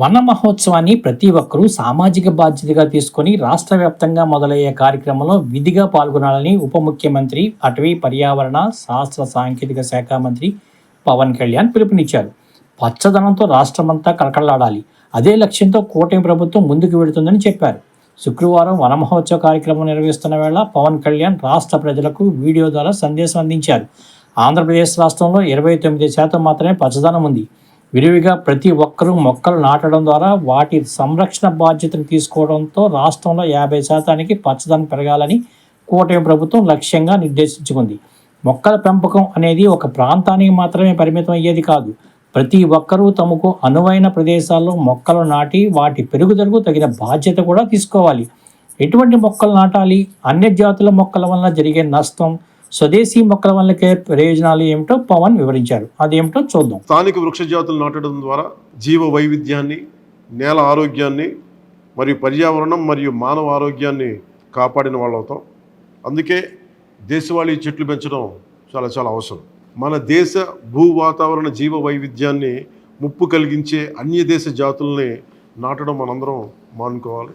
వన మహోత్సవాన్ని ప్రతి ఒక్కరూ సామాజిక బాధ్యతగా తీసుకొని రాష్ట్ర వ్యాప్తంగా మొదలయ్యే కార్యక్రమంలో విధిగా పాల్గొనాలని ఉప ముఖ్యమంత్రి అటవీ పర్యావరణ శాస్త్ర సాంకేతిక శాఖ మంత్రి పవన్ కళ్యాణ్ పిలుపునిచ్చారు. పచ్చదనంతో రాష్ట్రమంతా కలకళలాడాలి అదే లక్ష్యంతో కూటమి ప్రభుత్వం ముందుకు వెళుతుందని చెప్పారు. శుక్రవారం వన మహోత్సవ కార్యక్రమం నిర్వహిస్తున్న వేళ పవన్ కళ్యాణ్ రాష్ట్ర ప్రజలకు వీడియో ద్వారా సందేశం అందించారు. ఆంధ్రప్రదేశ్ రాష్ట్రంలో ఇరవై తొమ్మిది శాతం మాత్రమే పచ్చదనం ఉంది. విరివిగా ప్రతి ఒక్కరూ మొక్కలు నాటడం ద్వారా వాటి సంరక్షణ బాధ్యతను తీసుకోవడంతో రాష్ట్రంలో యాభై శాతానికి పచ్చదనం పెరగాలని కూటమి ప్రభుత్వం లక్ష్యంగా నిర్దేశించుకుంది. మొక్కల పెంపకం అనేది ఒక ప్రాంతానికి మాత్రమే పరిమితం అయ్యేది కాదు. ప్రతి ఒక్కరూ తమకు అనువైన ప్రదేశాల్లో మొక్కలు నాటి వాటి పెరుగుదలకు తగిన బాధ్యత కూడా తీసుకోవాలి. ఎటువంటి మొక్కలు నాటాలి? అన్ని జాతుల మొక్కల వల్ల జరిగే నష్టం స్వదేశీ మొక్కల వల్ల ప్రయోజనాలు ఏమిటో పవన్ వివరించారు. అదేమిటో చూద్దాం. స్థానిక వృక్ష జాతులు నాటడం ద్వారా జీవ వైవిధ్యాన్ని నేల ఆరోగ్యాన్ని మరియు పర్యావరణం మరియు మానవ ఆరోగ్యాన్ని కాపాడిన వాళ్ళు అవుతాం అందుకే దేశవాళీ చెట్లు పెంచడం చాలా చాలా అవసరం. మన దేశ భూ వాతావరణ జీవ వైవిధ్యాన్ని ముప్పు కలిగించే అన్య దేశ జాతుల్ని నాటడం మనందరం మానుకోవాలి.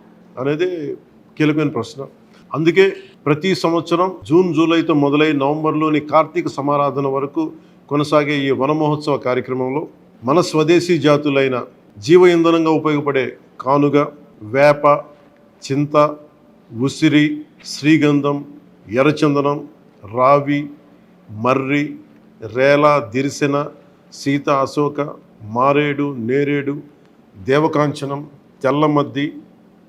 అనేది కీలకమైన ప్రశ్న. అందుకే ప్రతి సంవత్సరం జూన్ జూలైతో మొదలై నవంబర్లోని కార్తీక సమారాధన వరకు కొనసాగే ఈ వన మహోత్సవ కార్యక్రమంలో మన స్వదేశీ జాతులైన జీవ ఇంధనంగా ఉపయోగపడే కానుగ వేప చింత ఉసిరి శ్రీగంధం ఎర్రచందనం రావి మర్రి రేల దిరిసెన సీత అశోక మారేడు నేరేడు దేవకాంచనం తెల్లమద్ది